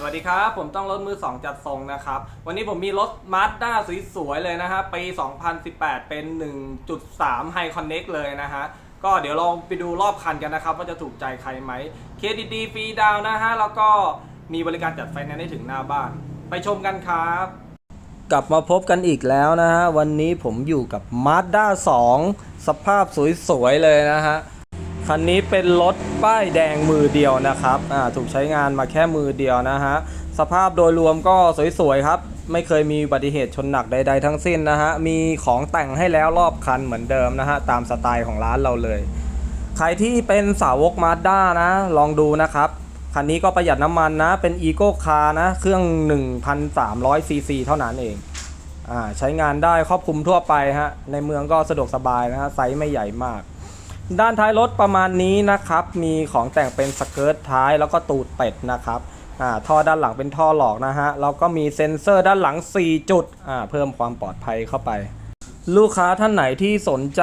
สวัสดีครับ ผมต้องรถมือ 2 จัดทรงนะครับ วันนี้ผมมีรถมาสด้าสวยๆเลยนะฮะปี 2018 เป็น 1.3 High Connect เลยนะฮะ ก็เดี๋ยวลองไปดูรอบคันกันนะครับ ว่าจะถูกใจใครไหมเครดิตดีฟรีดาวน์นะฮะ แล้วก็มีบริการจัดไฟแนนซ์ได้ถึงหน้าบ้าน ไปชมกันครับ กลับมาพบกันอีกแล้วนะฮะ วันนี้ผมอยู่กับ Mazda 2 สภาพสวยๆเลยนะฮะ คันนี้เป็นรถป้ายแดงมือเดียวนะครับอ่าถูกใช้งานมาแค่มือเดียวนะฮะ สภาพโดยรวมก็สวยๆครับ ไม่เคยมีอุบัติเหตุชนหนักใด ๆ ทั้งสิ้นนะฮะ มีของแต่งให้แล้วรอบคันเหมือนเดิมนะฮะ ตามสไตล์ของร้านเราเลย ใครที่เป็นสาวก Mazda นะ ลองดูนะครับคันนี้ก็ประหยัดน้ำมันนะ เป็น Eco Car นะ เครื่อง 1,300 cc เท่านั้นเอง อ่า ใช้งานได้ครอบคลุมทั่วไปฮะ ในเมืองก็สะดวกสบายนะฮะ ไซส์ไม่ใหญ่มาก ด้านท้ายรถประมาณนี้นะครับ มีของแต่งเป็นสเกิร์ตท้ายแล้วก็ตูดเป็ดนะครับอ่าท่อด้านหลังเป็นท่อหลอกนะฮะ แล้วก็มีเซ็นเซอร์ด้านหลัง 4 จุดอ่าเพิ่มความปลอดภัยเข้าไป ลูกค้าท่านไหนที่สนใจ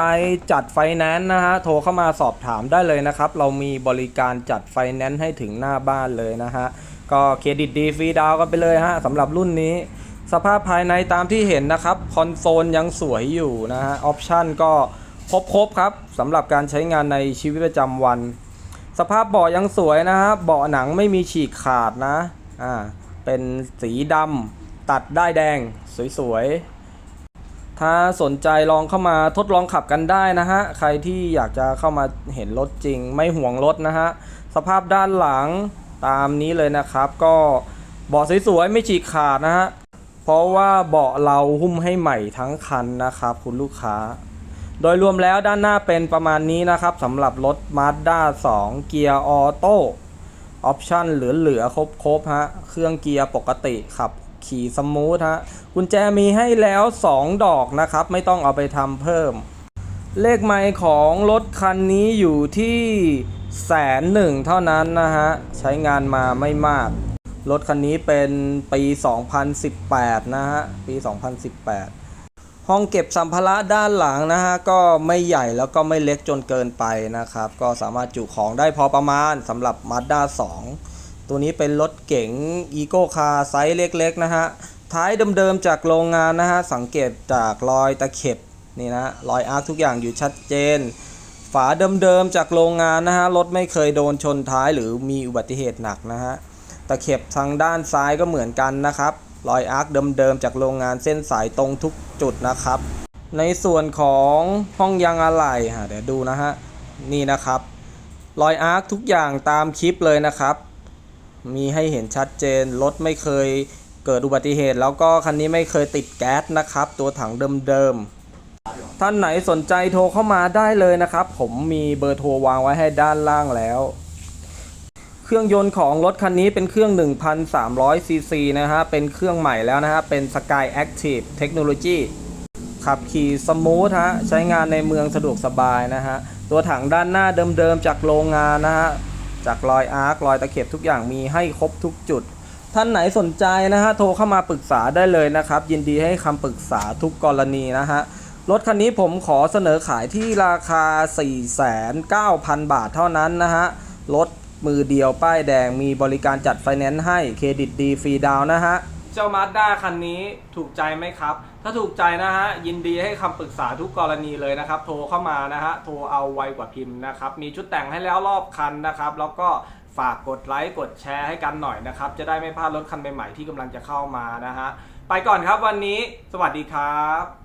จัดไฟแนนซ์นะฮะ โทรเข้ามาสอบถามได้เลยนะครับ เรามีบริการจัดไฟแนนซ์ให้ถึงหน้าบ้านเลยนะฮะ ก็เครดิตดีฟรีดาวกันไปเลยฮะสำหรับรุ่นนี้ สภาพภายในตามที่เห็นนะครับ คอนโซลยังสวยอยู่นะฮะ ออปชันก็ ครบๆครับสำหรับการใช้งานในชีวิตประจำวัน สภาพเบาะยังสวยนะฮะเบาะหนังไม่มีฉีกขาดนะอ่าเป็นสีดำตัดได้แดงสวยๆ ถ้าสนใจลองเข้ามาทดลองขับกันได้นะฮะ ใครที่อยากจะเข้ามาเห็นรถจริงไม่ห่วงรถนะฮะ สภาพด้านหลังตามนี้เลยนะครับ ก็เบาะสวยๆ ไม่ฉีกขาดนะฮะ เพราะว่าเบาะเราหุ้มให้ใหม่ทั้งคันนะครับคุณลูกค้า โดยรวมแล้วด้านหน้าเป็นประมาณนี้นะครับสำหรับรถ Mazda 2 เกียร์ออโต้ออปชั่นเหลือๆ ครบๆฮะ เครื่องเกียร์ปกติขับขี่สมูทฮะ กุญแจมีให้แล้ว 2 ดอกนะครับ ไม่ต้องเอาไปทำเพิ่ม เลขไมล์ของรถคันนี้อยู่ที่แสนหนึ่งเท่านั้นนะฮะ ใช้งานมาไม่มาก รถคันนี้เป็นปี 2018 นะฮะ ปี 2018 ห้องเก็บสัมภาระด้านหลังนะฮะก็ไม่ใหญ่แล้วก็ไม่เล็กจนเกินไปนะครับ ก็สามารถจุของได้พอประมาณสำหรับ Mazda 2 ตัวนี้เป็นรถเก๋ง Eco Car ไซส์เล็กๆนะฮะท้ายเดิมๆจากโรงงานนะฮะสังเกตจากรอยตะเข็บนี่นะรอยอาร์คทุกอย่างอยู่ชัดเจน ฝาเดิมๆจากโรงงานนะฮะรถไม่เคยโดนชนท้ายหรือมีอุบัติเหตุหนักนะฮะตะเข็บทางด้านซ้ายก็เหมือนกันนะครับ รอยอาร์คเดิมๆจากโรงงานเส้นสายตรงทุกจุดนะครับ ในส่วนของห้องยางอะไหล่ฮะเดี๋ยวดูนะฮะนี่นะครับ รอยอาร์คทุกอย่างตามคลิปเลยนะครับ มีให้เห็นชัดเจนรถไม่เคยเกิดอุบัติเหตุ แล้วก็คันนี้ไม่เคยติดแก๊สนะครับ ตัวถังเดิมๆท่านไหนสนใจโทรเข้ามาได้เลยนะครับ ผมมีเบอร์โทรวางไว้ให้ด้านล่างแล้ว เครื่องยนต์ของรถคันนี้เป็นเครื่อง 1,300 ซีซีนะฮะ เป็นเครื่องใหม่แล้วนะฮะ เป็น Sky Active Technology ขับขี่สมูทฮะ ใช้งานในเมืองสะดวกสบายนะฮะ ตัวถังด้านหน้าเดิมๆจากโรงงานนะฮะ จากรอยอาร์ครอยตะเข็บทุกอย่างมีให้ครบทุกจุด ท่านไหนสนใจนะฮะ โทรเข้ามาปรึกษาได้เลยนะครับ ยินดีให้คำปรึกษาทุกกรณีนะฮะรถคันนี้ผมขอเสนอขายที่ราคา 4,900บาทเท่านั้นนะฮะ รถ มือเดียวป้ายแดงมีบริการจัดไฟแนนซ์ให้เครดิตดีฟรีดาวนะฮะ เจ้ามาสด้าคันนี้ถูกใจไหมครับ ถ้าถูกใจนะฮะ ยินดีให้คำปรึกษาทุกกรณีเลยนะครับ โทรเข้ามานะฮะ โทรเอาไวกว่าพิมพ์นะครับ มีชุดแต่งให้แล้วรอบคันนะครับ แล้วก็ฝากกดไลค์กดแชร์ให้กันหน่อยนะครับ จะได้ไม่พลาดรถคันใหม่ๆที่กำลังจะเข้ามานะฮะ ไปก่อนครับวันนี้ สวัสดีครับ